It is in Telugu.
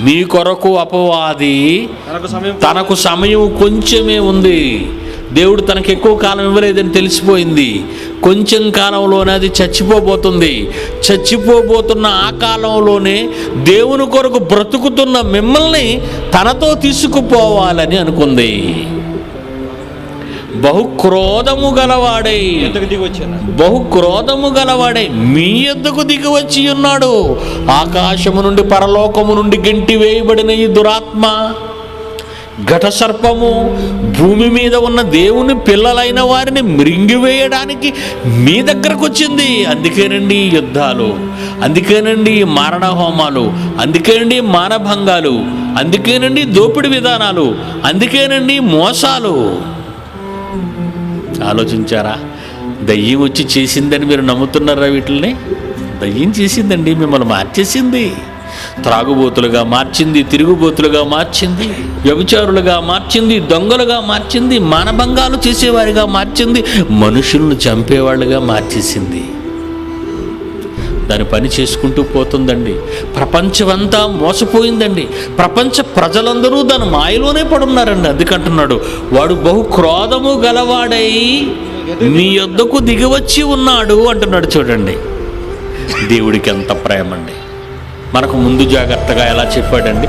మీ కొరకు అపవాది తనకు సమయం తనకు సమయం కొంచెమే ఉంది. దేవుడు తనకు ఎక్కువ కాలం ఇవ్వలేదని తెలిసిపోయింది. కొంచెం కాలంలోనే అది చచ్చిపోబోతుంది. చచ్చిపోబోతున్న ఆ కాలంలోనే దేవుని కొరకు బ్రతుకుతున్న మిమ్మల్ని తనతో తీసుకుపోవాలని అనుకుంది. బహు క్రోధము గలవాడై. ఎంతకు దిగి వచ్చాను. బహు క్రోధము గలవాడే మీ ఎద్దకు దిగి వచ్చి ఉన్నాడు. ఆకాశము నుండి పరలోకము నుండి గెంటి వేయబడిన ఈ దురాత్మ ఘట సర్పము భూమి మీద ఉన్న దేవుని పిల్లలైన వారిని మృంగివేయడానికి మీ దగ్గరకు వచ్చింది. అందుకేనండి యుద్ధాలు అందుకేనండి మారణ హోమాలు అందుకేనండి మానభంగాలు అందుకేనండి దోపిడి విధానాలు అందుకేనండి మోసాలు. ఆలోచించారా? దయ్యం వచ్చి చేసిందని మీరు నమ్ముతున్నారా వీటిని దయ్యం చేసిందండి మిమ్మల్ని మార్చేసింది. త్రాగుబోతులుగా మార్చింది తిరుగుబోతులుగా మార్చింది వ్యభిచారులుగా మార్చింది దొంగలుగా మార్చింది మానభంగాలు చేసేవారిగా మార్చింది మనుషులను చంపేవాళ్ళుగా మార్చేసింది. దాని పని చేసుకుంటూ పోతుందండి. ప్రపంచమంతా మోసపోయిందండి. ప్రపంచ ప్రజలందరూ దాని మాయలోనే పడున్నారండి. అందుకంటున్నాడు వాడు బహు క్రోధము గలవాడై మీ యొద్దకు దిగివచ్చి ఉన్నాడు అంటున్నాడు చూడండి. దేవుడికి ఎంత ప్రేమండి. మనకు ముందు జాగ్రత్తగా ఎలా చెప్పాడండి?